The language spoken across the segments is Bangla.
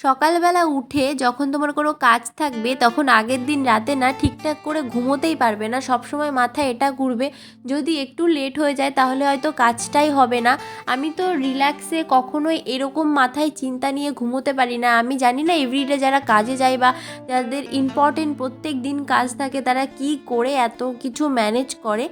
সকালবেলা উঠে যখন তোমার কোনো কাজ থাকবে, তখন আগের দিন রাতে না ঠিকঠাক করে ঘুমোতেই পারবে না। সবসময় মাথায় এটা ঘুরবে, যদি একটু লেট হয়ে যায় তাহলে হয়তো কাজটাই হবে না। আমি তো রিল্যাক্সে কখনোই এরকম মাথায় চিন্তা নিয়ে ঘুমোতে পারি না। আমি জানি না এভরিডে যারা কাজে যায় বা যাদের ইম্পর্টেন্ট প্রত্যেক দিন কাজ থাকে, তারা কি করে এত কিছু ম্যানেজ করে।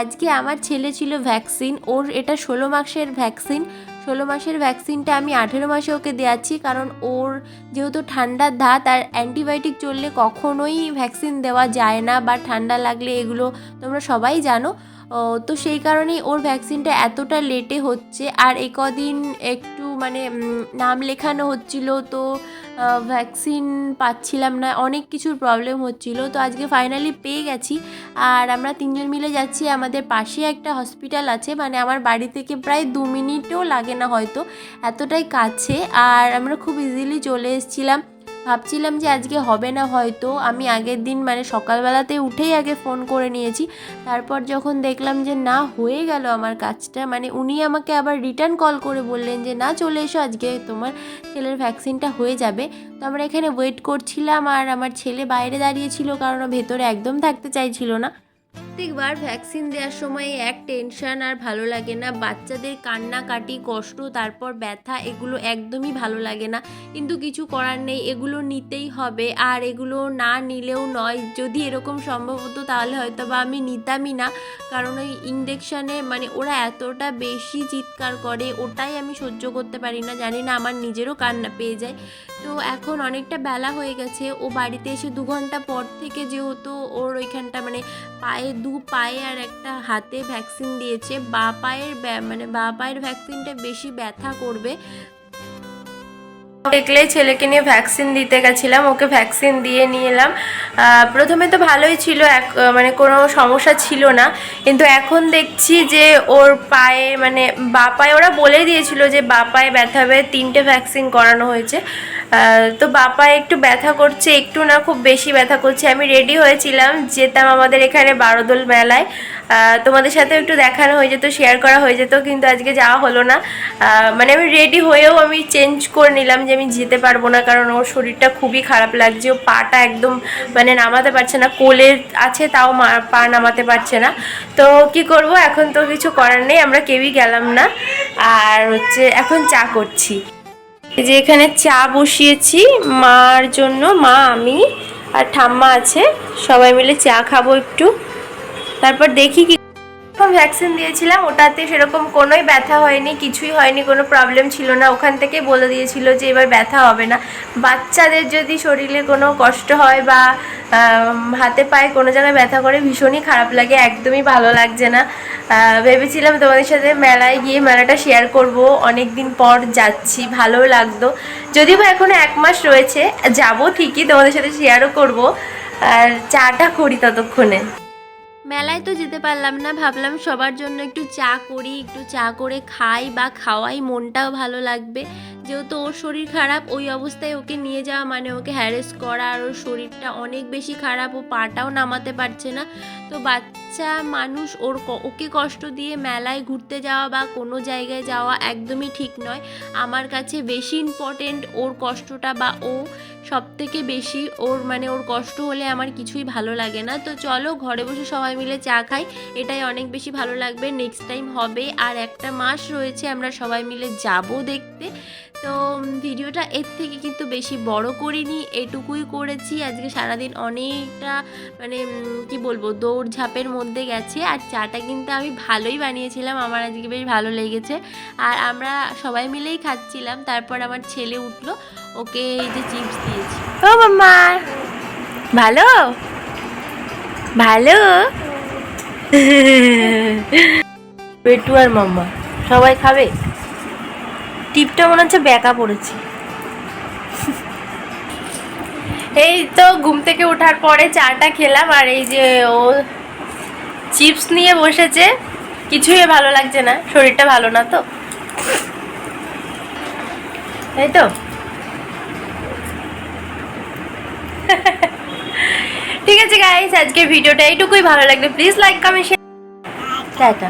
আজকে আমার ছেলে ছিল ভ্যাকসিন ওর এটা ষোলো মাসের ভ্যাকসিন ষোলো মাসের ভ্যাকসিনটা আমি আঠেরো মাসে ওকে দেওয়াচ্ছি কারণ ওর যেহেতু ঠান্ডার ধাত আর অ্যান্টিবায়োটিক চললে কখনোই ভ্যাকসিন দেওয়া যায় না বা ঠান্ডা লাগলে এগুলো তোমরা সবাই জানো। তো সেই কারণেই ওর ভ্যাকসিনটা এতটা লেটে হচ্ছে আর এ কদিন একটু মানে নাম লেখানো হচ্ছিল, তো ভ্যাকসিন পাচ্ছিলাম না, অনেক কিছুর প্রবলেম হচ্ছিল, তো আজকে ফাইনালি পেয়ে গেছি। আর আমরা তিনজন মিলে যাচ্ছি, আমাদের পাশে একটা হসপিটাল আছে মানে আমার বাড়ি থেকে প্রায় দু মিনিটও লাগে না হয়তো, এতটাই কাছে। আর আমরা খুব ইজিলি চলে এসেছিলাম। ভাবছিলাম যে আজকে হবে না হয়তো। আমি আগের দিন মানে সকালবেলাতে উঠেই আগে ফোন করে নিয়েছি। তারপর যখন দেখলাম যে না, হয়ে গেল আমার কাজটা। মানে উনি আমাকে আবার রিটার্ন কল করে বললেন যে, না, চলে এসো, আজকে তোমার ছেলের ভ্যাকসিনটা হয়ে যাবে। তো আমরা এখানে ওয়েট করছিলাম আর আমার ছেলে বাইরে দাঁড়িয়েছিল কারণ ভেতরে একদম থাকতে চাইছিল না। প্রত্যেকবার ভ্যাকসিন দেওয়ার সময় এক টেনশন আর ভালো লাগে না। বাচ্চাদের কান্নাকাটি, কষ্ট, তারপর ব্যথা, এগুলো একদমই ভালো লাগে না। কিন্তু কিছু করার নেই, এগুলো নিতেই হবে। আর এগুলো না নিলেও নয়। যদি এরকম সম্ভব হতো, তাহলে হয়তো বা আমি নিতামই না। কারণ ওই ইঞ্জেকশানে মানে ওরা এতটা বেশি চিৎকার করে, ওটাই আমি সহ্য করতে পারি না। জানি না আমার নিজেরও কান্না পেয়ে যায়। তো এখন অনেকটা বেলা হয়ে গেছে। ও বাড়িতে এসে দু ঘণ্টা পর থেকে যেহেতু ওর ওইখানটা মানে পায়ে দু পায়ে আর একটা হাতে ভ্যাকসিন দিয়েছে। বা পায়ের মানে বা পায়ের ভ্যাকসিনটা বেশি ব্যথা করবে। দেখলেই ছেলেকে নিয়ে ভ্যাকসিন দিতে গেছিলাম, ওকে ভ্যাকসিন দিয়ে নিয়ে এলাম। প্রথমে তো ভালোই ছিল, এক মানে কোনো সমস্যা ছিল না। কিন্তু এখন দেখছি যে ওর পায়ে মানে বা পায়ে, ওরা বলে দিয়েছিল যে বা পায়ে ব্যথা হবে তিনটে ভ্যাকসিন করানো হয়েছে। তো বা পায়ে একটু ব্যথা করছে, একটু না, খুব বেশি ব্যথা করছে। আমি রেডি হয়েছিলাম, যেতাম আমাদের এখানে বারোদোল মেলায়। তোমাদের সাথে একটু দেখানো হয়ে যেত শেয়ার করা হয়ে যেত, কিন্তু আজকে যাওয়া হলো না। মানে আমি রেডি হয়েও আমি চেঞ্জ করে নিলাম যে আমি যেতে পারব না, কারণ ওর শরীরটা খুবই খারাপ লাগছে। ও পাটা একদম মানে নামাতে পারছে না কোলের আছে তাও পা নামাতে পারছে না। তো কি করব, এখন তো কিছু করার নেই, আমরা কেউই গেলাম না। আর হচ্ছে, এখন চা করছি। এই যে এখানে চা বসিয়েছি, মার জন্য, মা, আমি আর ঠাম্মা আছে। সবাই মিলে চা খাব একটু। তারপর দেখি কি ভ্যাকসিন দিয়েছিলাম, ওটাতে সেরকম কোনোই ব্যথা হয়নি, কিছুই হয়নি, কোনো প্রবলেম ছিল না। ওখান থেকে বলে দিয়েছিল যে এবার ব্যথা হবে না। বাচ্চাদের যদি শরীরে কোনো কষ্ট হয় বা হাতে পায়ে কোনো জায়গায় ব্যথা করে, ভীষণই খারাপ লাগে, একদমই ভালো লাগছে না। ভেবেছিলাম তোমাদের সাথে মেলায় গিয়ে মেলাটা শেয়ার করব। অনেক দিন পর যাচ্ছি ভালো লাগতো যদিও বা এখনও এক মাস রয়েছে, যাব ঠিকই তোমাদের সাথে শেয়ারও করব। আর চাটা করি ততক্ষণে। মেলায় তো যেতে পারলাম না, ভাবলাম সবার জন্য একটু চা করি, একটু চা করে খাই বা খাওয়াই, মনটাও ভালো লাগবে। যেহেতু ওর শরীর খারাপ, ওই অবস্থায় ওকে নিয়ে যাওয়া মানে ওকে হ্যারেস করা আর ওর শরীরটা অনেক বেশি খারাপ, ও পাটাও নামাতে পারছে না। তো বাচ্চা মানুষ ওর ওকে কষ্ট দিয়ে মেলায় ঘুরতে যাওয়া বা কোনো জায়গায় যাওয়া একদমই ঠিক নয়। আমার কাছে বেশি ইম্পর্টেন্ট ওর কষ্টটা বা ও সব থেকে বেশি ওর মানে ওর কষ্ট হলে আমার কিছুই ভালো লাগে না। তো চলো ঘরে বসে সবাই মিলে চা খাই। এটাই অনেক বেশি ভালো লাগবে। নেক্সট টাইম হবে। আর একটা মাস রয়েছে আমরা সবাই মিলে যাব দেখতে। তো ভিডিওটা এর থেকে কিন্তু বেশি বড় করিনি। এটুকুই করেছি। আজকে সারাদিন অনেকটা মানে কি বলব দৌড় ঝাঁপের মধ্যে গেছে। আর চাটা কিন্তু আমি ভালোই বানিয়েছিলাম। আমার আজকে বেশ ভালো লেগেছে। আর আমরা সবাই মিলেই খাচ্ছিলাম। তারপর আমার ছেলে উঠল। ওকে এই যে চিপস দিয়েছি। ও মাম্মা। ভালো? ভালো? পেটু আর মাম্মা, সবাই খাবে? টিপটা মনে হচ্ছে ব্যাকা পড়েছে। এই তো ঘুম থেকে ওঠার পরে চাটা খেলাম, আর এই যে ও চিপস নিয়ে বসেছে। কিছুই ভালো লাগছে না, শরীরটা ভালো না তো। তাই তো। ঠিক আছে গাইস আজকের ভিডিওটা এইটুকুই। ভালো লাগবে please like comment share tata.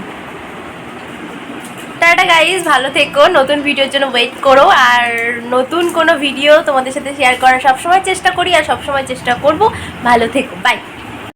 Tata guys ভালো থেকো। নতুন ভিডিওর জন্য ওয়েট করো। আর নতুন কোনো ভিডিও তোমাদের সাথে শেয়ার করার সবসময় চেষ্টা করি আর সবসময় চেষ্টা করব। ভালো থেকো বাই